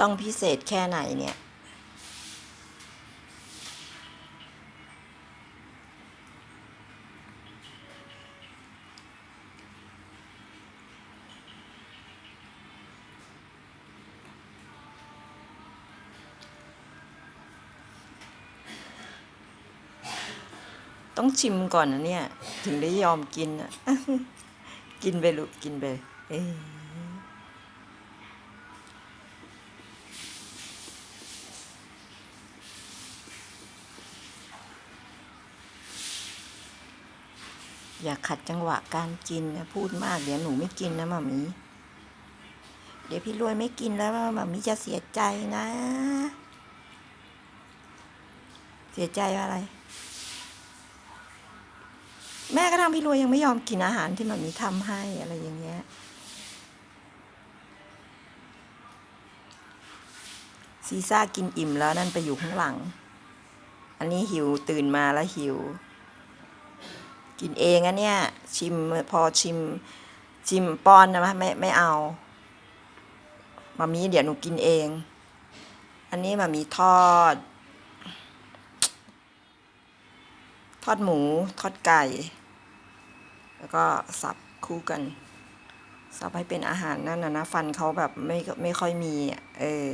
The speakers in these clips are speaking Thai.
ต้องพิเศษแค่ไหนเนี่ย ต้องชิมก่อนนะเนี่ย ถึงได้ยอมกินอะ กินไปลูกกินไป เอ้ อย่าขัดจังหวะการกินนะพูดมาก เดี๋ยวหนูไม่กินนะมามี เดี๋ยวพี่รวยไม่กินแล้วมามีจะเสียใจนะ เสียใจอะไร แม่ก็ทำพี่รวยยังไม่ยอมกินอาหารที่มันมีทำให้อะไรอย่างเงี้ยซีซ่ากินอิ่มแล้วนั่นไปอยู่ข้างหลัง อันนี้หิวตื่นมาแล้วหิว กินเองอะเนี่ย ชิมพอชิม ชิมป้อนนะไม่ไม่เอามามีเดี๋ยวหนูกินเอง อันนี้มามีทอด ทอดหมู ทอดไก่ แล้วก็สับคู่กัน สับให้เป็นอาหารนั่นนะนะฟันเขาแบบไม่ไม่ค่อยมีเออ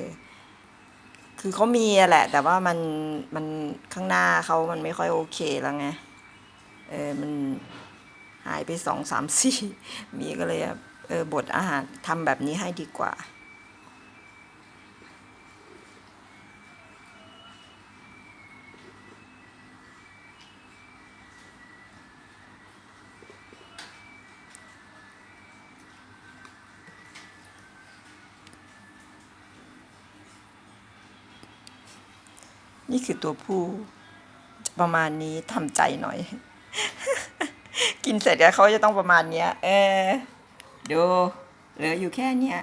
คือเขามีแหละ แต่ว่ามันมันข้างหน้าเขามันไม่ค่อยโอเคแล้วไง เออมันหายไปสองสามสี่มีก็เลยเออบดอาหารทำแบบนี้ให้ดีกว่านี่คือตัวผู้ประมาณนี้ทำใจหน่อย กินเสร็จแล้วเขาจะต้องประมาณเนี้ย เออ ดู เหลืออยู่แค่เนี้ย